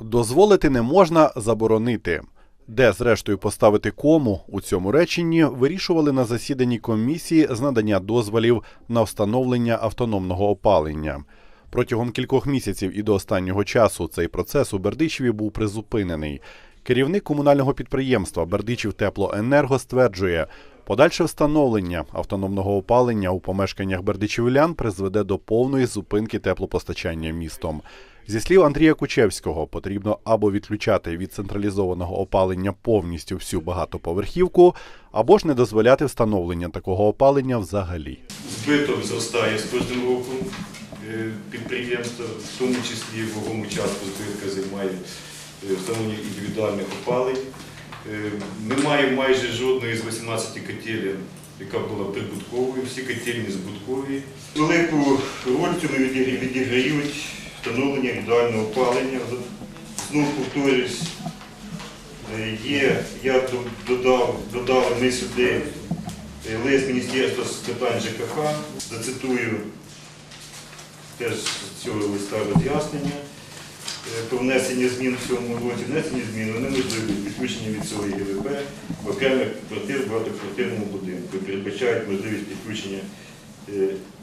Дозволити не можна заборонити. Де, зрештою, поставити кому у цьому реченні вирішували на засіданні комісії з надання дозволів на встановлення автономного опалення. Протягом кількох місяців і до останнього часу цей процес у Бердичеві був призупинений. Керівник комунального підприємства Бердичів Теплоенерго стверджує, подальше встановлення автономного опалення у помешканнях бердичівлян призведе до повної зупинки теплопостачання містом. Зі слів Андрія Кучевського, потрібно або відключати від централізованого опалення повністю всю багатоповерхівку, або ж не дозволяти встановлення такого опалення взагалі. Збиток зростає з кожним роком е, підприємства, в тому числі вагому частку збитка займає е, встановлення індивідуальних опалень. Немає майже жодної з 18 котелень, яка була прибутковою, всі котельні збуткові. Велику роль в цьому відіграють встановлення індивідуального опалення. Знову повторюсь, е, є, я до- додав, ми сюди Е, лист Міністерства з питань ЖКХ, зацитую теж з цього листа роз'яснення е, про внесення змін в цьому році. Внесення змін вони можливі відключення від цього ЄВП в окремих квартир в багатоквартирному будинку передбачають можливість підключення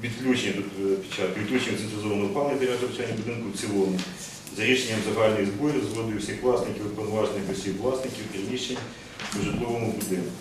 відключення тут е, відключення централізованого опалення навчання будинку в цілому за рішенням загальних зборів згодою всіх власників і повноважених осіб власників приміщень у житловому будинку.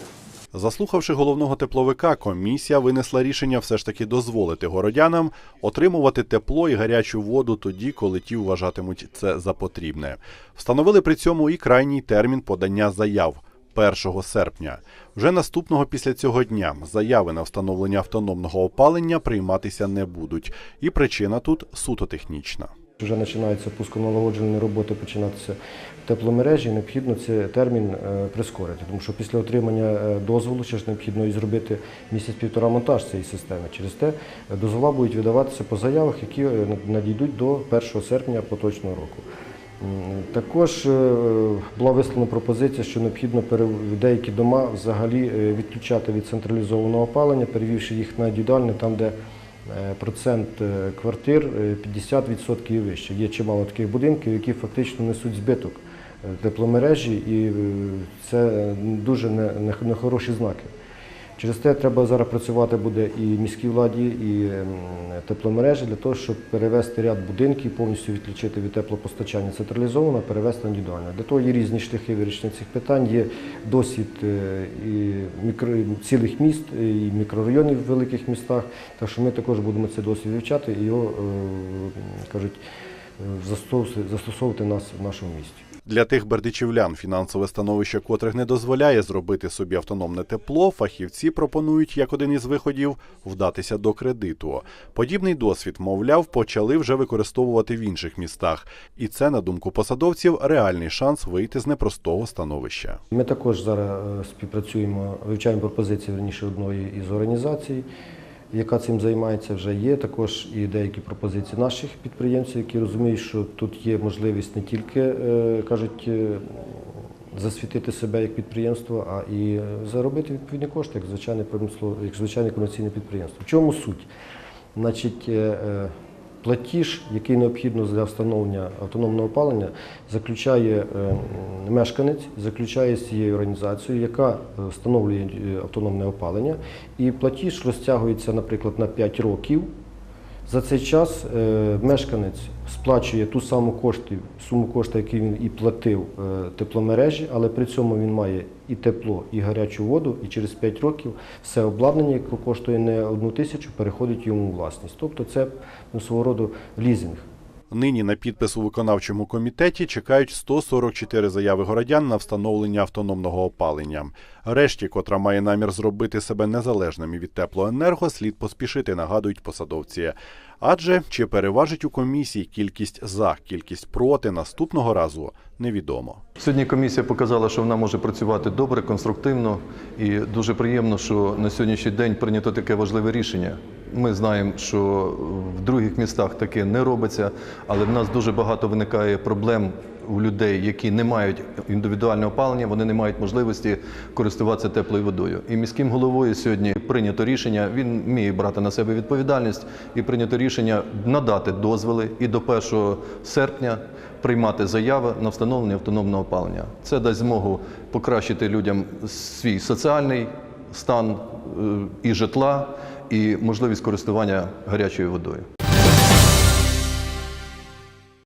Заслухавши головного тепловика, комісія винесла рішення все ж таки дозволити городянам отримувати тепло і гарячу воду тоді, коли ті вважатимуть це за потрібне. Встановили при цьому і крайній термін подання заяв 1 серпня. Вже наступного після цього дня заяви на встановлення автономного опалення прийматися не будуть. І причина тут суто технічна. Вже починаються пусконалагоджені роботи починатися в тепломережі, необхідно цей термін е, прискорити, тому що після отримання е, дозволу ще ж необхідно і зробити місяць-півтора монтаж цієї системи. Через те е, дозвола будуть видаватися по заявах, які надійдуть до 1 серпня поточного року. Також е, була висловлена пропозиція, що необхідно деякі дома взагалі е, відключати від централізованого опалення, перевівши їх на індивідуальне, там, де е, процент квартир е, 50% і вище. Є чимало таких будинків, які фактично несуть збиток тепломережі, і це дуже не- не- нехороші знаки. Через те треба зараз працювати буде і міській владі, і ем, тепломережі для того, щоб перевести ряд будинків, повністю відключити від теплопостачання централізовано, перевести на індивідуальне. Для того є різні шляхи вирішення цих питань. Є досвід е, і мікро, цілих міст, і мікрорайонів в великих містах. Так що ми також будемо цей досвід вивчати і його е, кажуть застосовувати- нас в нашому місті. Для тих бердичівлян, фінансове становище котрих не дозволяє зробити собі автономне тепло, фахівці пропонують як один із виходів вдатися до кредиту. Подібний досвід, мовляв, почали вже використовувати в інших містах, і це, на думку посадовців, реальний шанс вийти з непростого становища. Ми також зараз е, співпрацюємо, вивчаємо пропозиції верніше одної із організацій, яка цим займається. Вже є також і деякі пропозиції наших підприємців, які розуміють, що тут є можливість не тільки е, кажуть. е, Засвітити себе як підприємство, а і е, заробити відповідні кошти, як звичайне промислове, як звичайне комерційне підприємство. В чому суть? Значить, платіж, який необхідно для встановлення автономного опалення, заключає е, мешканець, заключає з цією організацією, яка е, встановлює е, автономне опалення, і платіж розтягується, наприклад, на 5 років. За цей час е, мешканець сплачує ту саму коштів, суму коштів, які він і платив е, тепломережі, але при цьому він має і тепло, і гарячу воду, і через 5 років все обладнання, яке коштує не одну тисячу, переходить йому у власність. Тобто це ну, свого роду лізинг. Нині на підпис у виконавчому комітеті чекають 144 заяви городян на встановлення автономного опалення. Решті, котра має намір зробити себе незалежними від теплоенерго, слід поспішити, нагадують посадовці. Адже чи переважить у комісії кількість за, кількість проти наступного разу невідомо. Сьогодні комісія показала, що вона може працювати добре, конструктивно і дуже приємно, що на сьогоднішній день прийнято таке важливе рішення Ми знаємо, що в других містах таке не робиться, але в нас дуже багато виникає проблем у людей, які не мають індивідуального опалення, вони не мають можливості користуватися теплою водою. І міським головою сьогодні прийнято рішення, він вміє брати на себе відповідальність і прийнято рішення надати дозволи і до 1 серпня приймати заяви на встановлення автономного опалення. Це дасть змогу покращити людям свій соціальний стан е, і житла, і можливість користування гарячою водою.